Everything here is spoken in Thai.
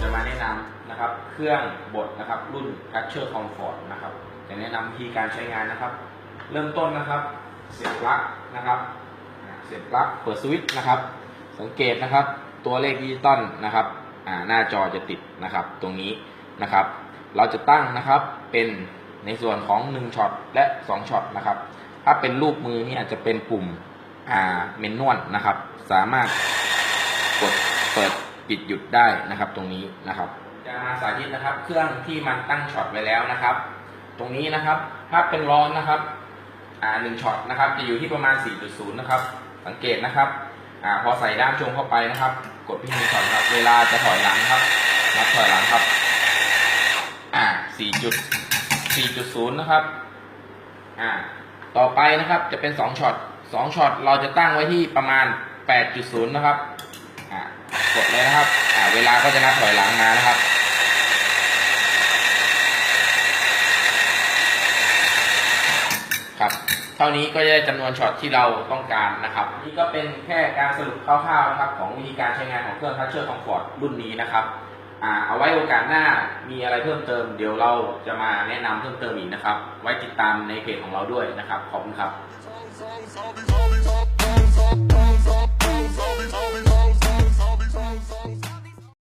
จะมาแนะนำนะครับเครื่องบดนะครับรุ่น c a t c h e r Comfort นะครับจะแนะนำวิธีการใช้งานนะครับ เริ่มต้นนะครับ เสียบปลั๊กนะครับ เสียบปลั๊กเปิดสวิตช์นะครับ สังเกตนะครับ ตัวเลขดิจิตอลนะครับหน้าจอจะติดนะครับตรงนี้นะครับ เราจะตั้งนะครับเป็นในส่วนของ 1ช็อตและ 2ช็อตนะครับ ถ้าเป็นรูปมือนี่อาจจะเป็นปุ่มอ่าเมนนวลนะครับ สามารถกดเปิดปิดหยุดได้นะครับ ตรงนี้นะครับ จะมาสาธิตนะครับ เครื่องที่มันตั้งช็อตไว้แล้วนะครับ ตรงนี้นะครับ ถ้าเป็นร้อนนะครับอ่าหนึ่งช็อตนะครับ จะอยู่ที่ประมาณ 4.0 นะครับ สังเกตนะครับอ่าพอใส่ด้ามชงเข้าไปนะครับ กดที่หนึ่งช็อตครับ เวลาจะถอยหลังครับนับถอยหลังครับอ่า4จุด4.0 นะครับอ่า ต่อไปนะครับจะเป็น2ช็อต2ช็อตเราจะตั้งไว้ที่ประมาณ 8.0 นะครับกดเลยนะครับเวลาก็จะนับถอยหลังมานะครับครับเท่านี้ก็จะได้จำนวนช็อตที่เราต้องการนะครับ นี่ก็เป็นแค่การสรุปคร่าวๆนะครับ ของวิธีการใช้งานของเครื่อง Toucher Comfort รุ่นนี้นะครับ อ่าเอาไว้โอกาสหน้ามีอะไรเพิ่มเติม เดี๋ยวเราจะมาแนะนำเพิ่มเติมอีกนะครับ ไว้ติดตามในเพจของเราด้วยนะครับ ขอบคุณครับ